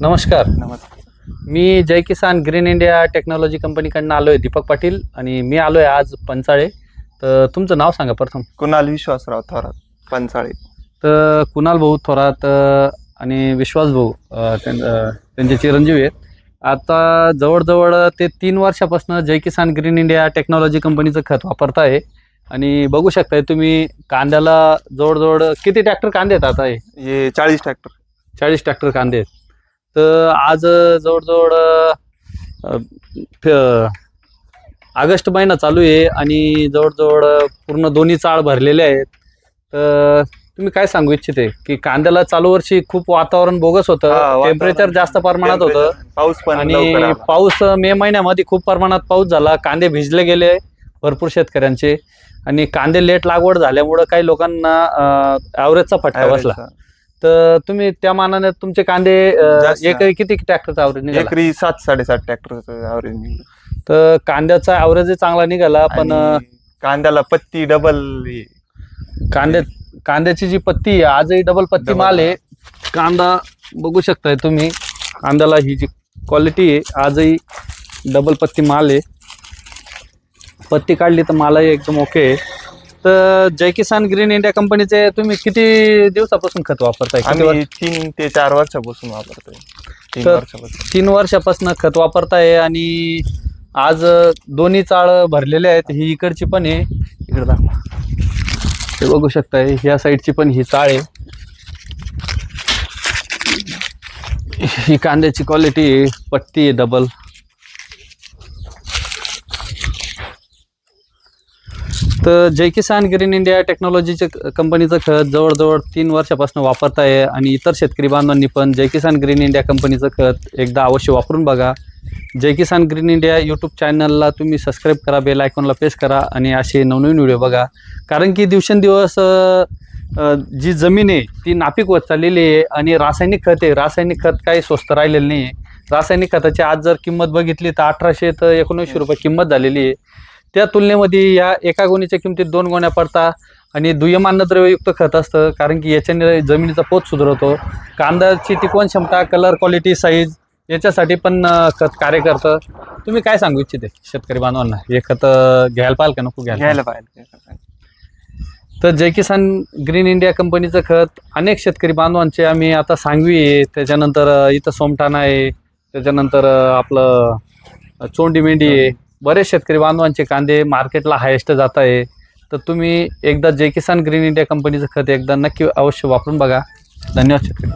नमस्कार. नमस्कार. मी Jai Kisan green India technology कंपनीकडनं आलो आहे दीपक पाटील आणि मी आलो आहे आज पंचाळे तर तुमचं नाव सांगा प्रथम. कुणाल विश्वासराव थोरात पंचाळी तर कुणाल भाऊ थोरात अ, आणि विश्वास भाऊ अ, त्यां- अ, त्यांचे चिरंजीव आहेत. आता जवळजवळ ते तीन वर्षापासून Jai Kisan green India technology कंपनीचं खत वापरताय. आणि बघू शकताय तुम्ही कांद्याला जवळजवळ किती ट्रॅक्टर कांदे आहेत आता हे? हे चाळीस ट्रॅक्टर. चाळीस ट्रॅक्टर कांदे आहेत. तर आज जवळजवळ ऑगस्ट महिना चालू आहे आणि जवळजवळ पूर्ण दोन्ही चाळ भरलेले आहेत. तर तुम्ही काय सांगू इच्छिते की कांद्याला चालू वर्षी खूप वातावरण बोगस होतं टेम्परेचर जास्त प्रमाणात होतं पाऊस आणि. पाऊस मे महिन्यामध्ये खूप प्रमाणात पाऊस झाला कांदे भिजले गेले भरपूर शेतकऱ्यांचे आणि कांदे लेट लागवड झाल्यामुळं काही लोकांना ॲव्हरेजचा फटका बसला. तर तुम्ही त्या मानाने तुमचे कांदे अ, जास्त. एकरी किती ट्रॅक्टरचा ॲव्हरेज निघाला? एकरी सात साडेसात ट्रॅक्टर ॲव्हरेज तर कांद्याचा ॲव्हरेज चांगला निघाला पण अ, कांद्याला पत्ती डबल कांद्या कांद्याची जी पत्ती आहे आजही डबल पत्ती Double, माल आहे. कांदा बघू शकताय तुम्ही. कांद्याला ही जी क्वालिटी आहे आजही डबल पत्ती माल आहे. पत्ती काढली तर मालही एकदम ओके आहे. तर जय किसान ग्रीन इंडिया कंपनीचे तुम्ही किती दिवसापासून खत वापरताय? किती आम्ही तीन ते चार वर्षापासून वापरतोय. तीन तर- वर्षापासून. तीन वर्षापासून खत वापरताय आणि आज दोन्ही चाळ भरलेले आहेत. ही इकडची पण आहे. इकडे दाखवा. हे बघू शकताय ह्या साईडची पण ही चाळ आहे. ही कांद्याची क्वालिटी आहे पट्टी आहे डबल तर जय किसान ग्रीन इंडिया टेक्नॉलॉजीच्या कंपनीचं खत जवळजवळ तीन वर्षापासून वापरत आहे आणि इतर शेतकरी बांधवांनी पण जय किसान ग्रीन इंडिया कंपनीचं खत एकदा अवश्य वापरून बघा. Jai Kisan green India YouTube चॅनलला तुम्ही सबस्क्राईब करा बेल आयकॉनला प्रेस करा आणि असे नवनवीन व्हिडिओ बघा. कारण की दिवसेंदिवस जी जमीन आहे ती नापीक होत चाललेली आहे आणि रासायनिक खत आहे. रासायनिक खत काही स्वस्त राहिलेलं नाही आहे. रासायनिक खताची आज जर किंमत बघितली तर अठराशे तर एकोणीसशे रुपये किंमत झालेली आहे. त्या तुलनेमध्ये या एका गोणीच्या किमतीत दोन गोण्या पडता आणि दुय्यम अन्नद्रव्ययुक्त खत असतं कारण की याच्याने जमिनीचा पोत सुधारतो कांद्याची टिकवण क्षमता कलर क्वालिटी साईज याच्यासाठी पण खत कार्य करतं. तुम्ही काय सांगू इच्छिते शेतकरी बांधवांना? हे खत घ्यायला पाहिजे का? नको घ्यायला घ्यायला पाहिजे तर जय किसान ग्रीन इंडिया कंपनीचं खत अनेक शेतकरी बांधवांचे आम्ही आता सांगवी आहे. त्याच्यानंतर इथं सोमठाणा आहे. त्याच्यानंतर आपलं चोंडी मेंढी आहे. बरेच शेतकरी बांधवांचे कांदे मार्केटला हायेस्ट जात आहे. तर तुम्ही एकदा जे किसान ग्रीन इंडिया कंपनीचं खत एकदा नक्की अवश्य वापरून बघा. धन्यवाद शेतकरी